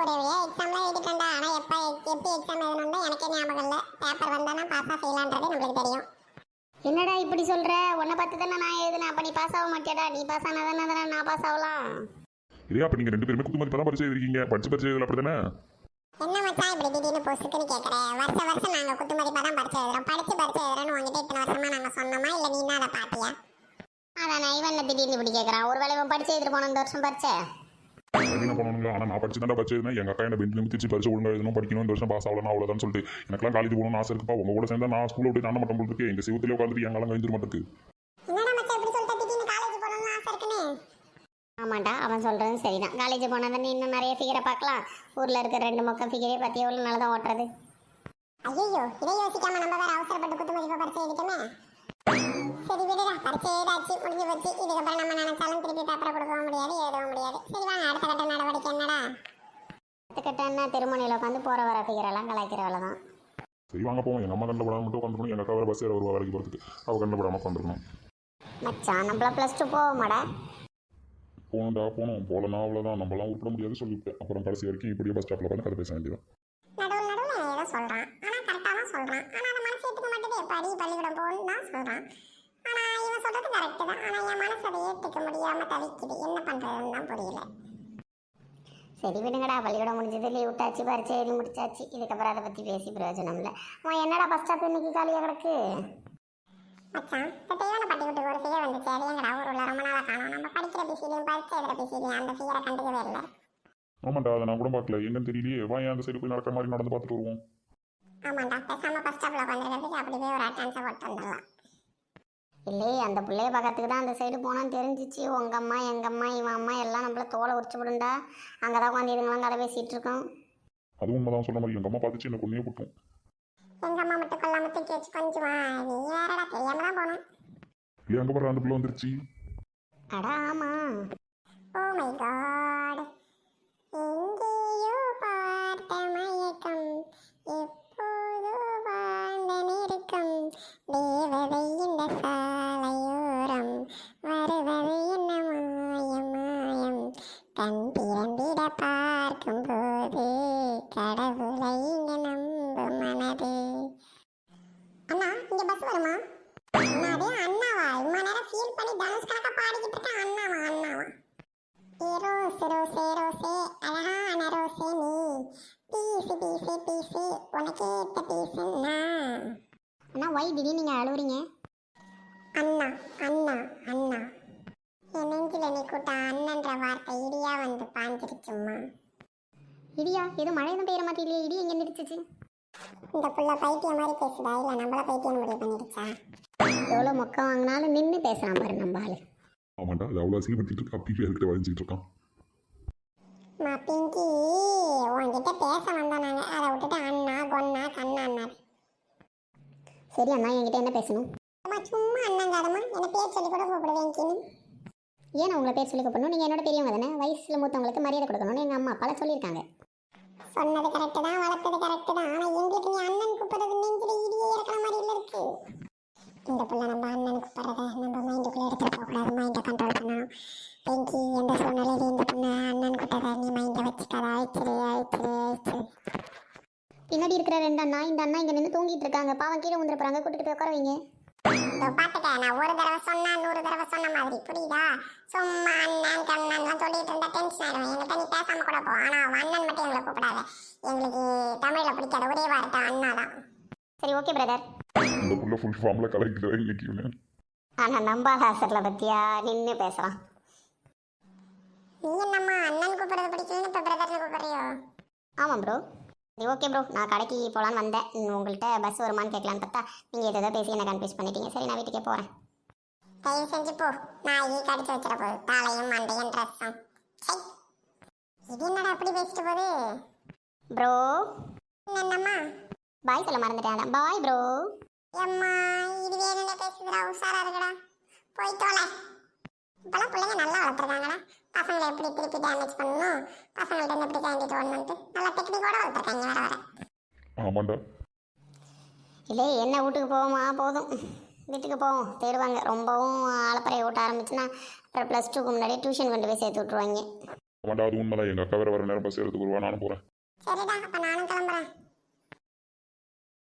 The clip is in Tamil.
ஒரு எக்ஸாம்லாம் எழுதிட்டேன்டா. ஆனால் எப்போ எப்படி எக்ஸாம் எழுதணும்னு எனக்கே ஞாபகம் இல்லை. பேப்பர் வந்தால் தான் பாஸாக ஃபெயிலான்றது நம்மளுக்கு தெரியும். என்னடா இப்படி சொல்ற? உன்னை பார்த்து தானே நான் எழுதுனேன். அப்ப நீ பாஸ் ஆக மாட்டியாடா? நீ பாஸ் ஆனா தானே நான் பாஸ் ஆகலாம் இதே அப்ப நீங்க ரெண்டு பேருமே குத்து மதிப்பா தான் பரிச்சை எழுதிருக்கீங்க. படிச்சு பரிச்சை எழுதல அப்படிதானே என்ன மச்சான் இப்படி திடீர்னு பொசுக்குன்னு கேட்குறேன் வருஷ வருஷம் நாங்கள் குத்து மதிப்பாக தான் படிச்சு எழுதுறோம். படிச்சு படிச்சு எழுதுறோன்னு உங்ககிட்ட இத்தனை வருஷமா நாங்கள் சொன்னோமா? இல்லை நீ தான் அதை பார்த்தியா? அதானே இவன் என்ன திடீர்னு இப்படி கேட்கறான் ஒருவேளை இவன் படிச்சு எழுதிட்டு போன இந்த வருஷம் பரிச்சை என்ன பண்ணணுங்க? ஆனா நான் படிச்சு தான் படிச்சு எழுதினேன் எங்க அக்கா என்ன பெஞ்சில் நிமித்திச்சு பரிச்சை ஒழுங்கா எழுதணும் படிக்கணும் இந்த வருஷம் பாஸ் ஆகலாம் அவ்வளவுதான் சொல்லிட்டு. எனக்கெல்லாம் காலேஜ் போகணும்னு ஆசை இருக்குப்பா. உங்க கூட சேர்ந்தா நான் ஸ்கூல்ல விட்டு தாண்ட மாட்டோம் போல இருக்கு எங்க சிவத்திலே உட்காந்துட்டு எங்கெல்லாம் கழிஞ்சிட மாட்டேருக்கு என்னடா மச்சான் இப்படி சொல்லிட்டு? திடீர்னு காலேஜ் போகணும்னு ஆசை இருக்குன்னு. ஆமாண்டா அவன் சொல்றதும் சரிதான். காலேஜ் போனா தானே இன்னும் நிறைய ஃபிகரை பார்க்கலாம். ஊர்ல இருக்க ரெண்டு மொக்க ஃபிகரே பத்தி எவ்வளவு நாள் தான் ஓட்டுறது? ஐயோ இதை யோசிக்காம நம்ம வேற அவசரப்பட்டு குத்து மதிப்பை பரிச்சு எழுதிட்டோமே. சரி விடுடா. பரிச்சு எழுதாச்சு முடிஞ்சு போச்சு. இதுக்கப்புறம் நம்ம நினைச்சாலும் திருப்பி பேப்பரை எழுதவும் முடியாது சரி வாங்க அடுத்த கட்ட நடவடிக்கை என்னடா கற்றுக்கிட்டேன்னா திருமணியில் உட்காந்து போற வர ஃபிகரெல்லாம் கலாய்க்கிற வேலை தான். சரி வாங்க போவோம். எங்க அம்மா கண்ணில் படாம மட்டும் உட்காந்துக்கணும் எங்க அக்கா வேற பஸ் ஏற வருவா வேலைக்கு போறதுக்கு. அவ கண்ணில் படாம உட்காந்துருக்கணும். மச்சான் நம்மள ப்ளஸ் டூ போவோமாடா? போகணும்டா போகணும் போகலன்னா அவ்வளோதான் நம்மளாம் உருப்பட முடியாது சொல்லிவிட்டேன். அப்புறம் கடைசி வரைக்கும் இப்படியே பஸ் ஸ்டாப்ல உட்காந்து கதை பேச வேண்டியது நடுவில் நடுவில் ஏதோ சொல்கிறான் ஆனால் கரெக்டாக தான் சொல்கிறான் ஆனால் அதை மனசு ஏற்றுக்க மாட்டேது. படி பள்ளிக்கூடம் போகணும்னு தான் சொல்கிறான் ஆனால் இவன் சொல்கிறது கரெக்டு தான். ஆனால் என் மனசு அதை ஏற்றுக்க முடியாமல் தவிக்குது. என்ன பண்ணுறதுன்னு தான் புரியல. சரி விடுங்கடா பள்ளிக்கூடம் முடிஞ்சது லீவ் விட்டாச்சு பரிச்சை எழுதி முடிச்சாச்சு. இதுக்கப்புறம் அதை பற்றி பேசி பிரயோஜனம் இல்லை அவன் என்னடா பஸ் ஸ்டாப் இன்னைக்கு காலியாக கிடக்கு? மச்சான் தெய்வான பட்டி விட்டு ஒரு ஃபிகர் வந்துச்சு. அது எங்கடா ஊரில் ரொம்ப நாளாக காணும். நம்ம படிக்கிற பிசிலையும் படிச்ச எழுதுற பிசிலையும் அந்த ஃபிகரை கண்டுக்கவே இல்லை. ஆமாண்டா அதை நான் கூட பார்க்கல. என்னன்னு தெரியலையே. வா அந்த சைடு போய் நடக்கிற மாதிரி நடந்து பார்த்துட்டு வருவோம். ஆமாண்டா பேசாமல் பஸ் ஸ்டாப்பில் உட்காந்துருக்கிறதுக்கு அப்படி போய் ஒரு அட்டான்ஸை போட்டு வந்துடலாம். இல்லையே அந்த பிள்ளைய பார்க்கறதுக்கு தான் அந்த சைடு போனான்னு தெரிஞ்சிச்சு. உங்கள் அம்மா எங்கள் அம்மா இவன் அம்மா எல்லாம் நம்மள தோலை உரிச்சு விடுண்டா? அங்கே தான் உட்காந்து இதுங்களாம் கதை பேசிகிட்டு இருக்கோம். அதுவும் உண்மைதான் சொல்ற மாதிரி எங்க அம்மா பார்த்துச்சு எனக்கு ஒன்னே போட்டோம் எங்கள் அம்மா மட்டும் கொல்லாம தூக்கி வச்சு கொஞ்சமா நீ வேறடா தெரியாம தான் இல்லையா அங்கே பாரு அந்த பிள்ளை வந்துருச்சு. அடா ஆமாம் ஓ மை காட் கடவுளை இங்க நம்பும் மனது அண்ணா இங்க பஸ் வருமா? அண்ணா அதே அண்ணாவா? இம்மா நேரம் ஃபீல் பண்ணி டான்ஸ் கணக்கா பாடிக்கிட்டு இருக்கேன் அண்ணாவா அண்ணாவா? ரோஸ் ரோஸே ரோஸே அழகான ரோஸே நீ. பீசு பீசு பீசு உனக்கு ஏத்த பீசுன்னா அண்ணா. ஒய் திடீர்னு நீங்கள் அழுவுறீங்க? அண்ணா அண்ணா அண்ணா. என் நெஞ்சில நீ கூட்ட அண்ணன்ற வார்த்தை இடியா வந்து பாஞ்சிருச்சும்மா. இடியா ஏதோ மழை தான் பெய்கிற மாதிரி இல்லையே இடி எங்கே நிறுத்துச்சு இந்த புள்ள பைத்தியம் மாதிரி பேசுதா? இல்ல நம்மள பைத்தியம் முடிவு பண்ணிடுச்சா? எவ்வளோ மொக்கம் வாங்கினாலும் நின்று பேசுகிறான் பாரு நம்ம ஆளு. ஆமாண்டா அது அவ்வளோ அசிங்கப்படுத்திட்டு இருக்கு? அப்படி போய் அதுக்கிட்ட வளைஞ்சிட்டு இருக்கான்? மா பிங்கி உன்கிட்ட பேச வந்தோம் நாங்க அதை விட்டுட்டு அண்ணா கொன்னா கண்ணா சரி அண்ணா என்கிட்ட என்ன பேசணும்? அம்மா சும்மா அண்ணங்காதம்மா என்ன பேர் சொல்லி கூட கூப்பிடுவேன் ஏன் நான் உங்களை பேர் சொல்லி கூப்பிடணும்? நீங்கள் என்னோட பெரியவங்க தானே. வயசில் மூத்தவங்களுக்கு மரியாதை கொடுக்கணும்னு எங்கள் அம்மா அப்பாலாம் சொல்லியிருக்காங்க. சொன்னது கரெக்டு தான் வளர்த்தது கரெக்டு தான். ஆனால் எங்களுக்கு நீ அண்ணன் கூப்பிடுறது நெஞ்சில் இடியே இருக்கிற மாதிரி இல்லை இருக்கு. இந்த புள்ள நம்ம அண்ணன் கூப்பிடுறத நம்ம மைண்டுக்குள்ளே எடுத்துட்டு போகக்கூடாது மைண்டை கண்ட்ரோல் பண்ணணும். பெங்கி எந்த சூழ்நிலையில இந்த பொண்ணு அண்ணன் கூப்பிட்டதை நீ மைண்டை வச்சுக்காத. அழிச்சிரு அழிச்சிரு அழிச்சிரு. பின்னாடி இருக்கிற ரெண்டு அண்ணா இந்த அண்ணா இங்கே நின்று தூங்கிட்டு இருக்காங்க. பாவம் கீழே வந்துட போகிறாங்க கூட்டிட்டு போய் உட்கார வைங்க. நான் ஒரு தடவை சொன்னா நூறு தடவை சொன்ன மாதிரி. புரியுதா? சும்மா அண்ணன் கண்ணன்லாம் சொல்லிட்டு இருந்தா டென்ஷன் ஆயிடும் எங்கிட்ட நீ பேசாம கூட போ. ஆனா அவன் அண்ணன் மட்டும் எங்களை கூப்பிடாத. எங்களுக்கு தமிழ்ல பிடிக்காத ஒரே வார்த்தை அண்ணா தான். சரி ஓகே பிரதர் இந்த புள்ள ஃபுல் ஃபார்ம்ல கலக்கிட்டு இன்னைக்கு இவனு. ஆனால் நம்ம ஹாஸ்டலில் பற்றியா நின்று பேசலாம். நீ என்னம்மா அண்ணன் கூப்பிடுறது பிடிக்கலன்னு இப்ப பிரதர்னு கூப்பிடுறியோ? ஆமாம் ப்ரோ சரி ஓகே ப்ரோ நான் கடைக்கு போகலான்னு வந்தேன். உங்கள்கிட்ட பஸ் வருமான்னு கேட்கலான்னு பார்த்தா நீங்கள் ஏதோ பேசி என்ன கன்ஃபியூஸ் பண்ணிட்டீங்க. சரி நான் வீட்டுக்கே போகிறேன் தயவு செஞ்சு போ. நாயை கடிச்சு வச்சிட போகுது. தாளையும் மண்டையும் ட்ரெஸ்ஸும் இது என்னடா அப்படி பேசிட்டு போகுது? ப்ரோ என்னம்மா? பாய் சொல்ல மறந்துட்டேன். பாய் ப்ரோ எம்மா இது வேணும்னே பேசுதுடா. உஷாரா இருக்குடா போய் தோலை. இப்பெல்லாம் பிள்ளைங்க நல்லா வளர்த்துருக்காங்கடா. பசங்களை எப்படி திருப்பி டேமேஜ் பண்ணணும்? பசங்கள்ட்ட எப்படி கேண்டிட்டு வரணும்ட்டு நல்லா டெக்னிக்கோட வளர்த்துருக்காங்க வர வர ஆமாண்டா. இல்லை என்ன வீட்டுக்கு போவோமா? போதும். வீட்டுக்கு போவோம். தேடுவாங்க. ரொம்பவும் ஆலப்பறையை ஓட்ட ஆரம்பிச்சுன்னா அப்புறம் ப்ளஸ் டூக்கு முன்னாடியே டியூஷன் கொண்டு போய் சேர்த்து விட்ருவாங்க ஆமாண்டா அது உண்மைதான். எங்கள் அக்கா வேற வர நேரம் பஸ் ஏறதுக்கு வருவா. நானும் போகிறேன் சரிடா அப்ப நானும் கிளம்புறேன்.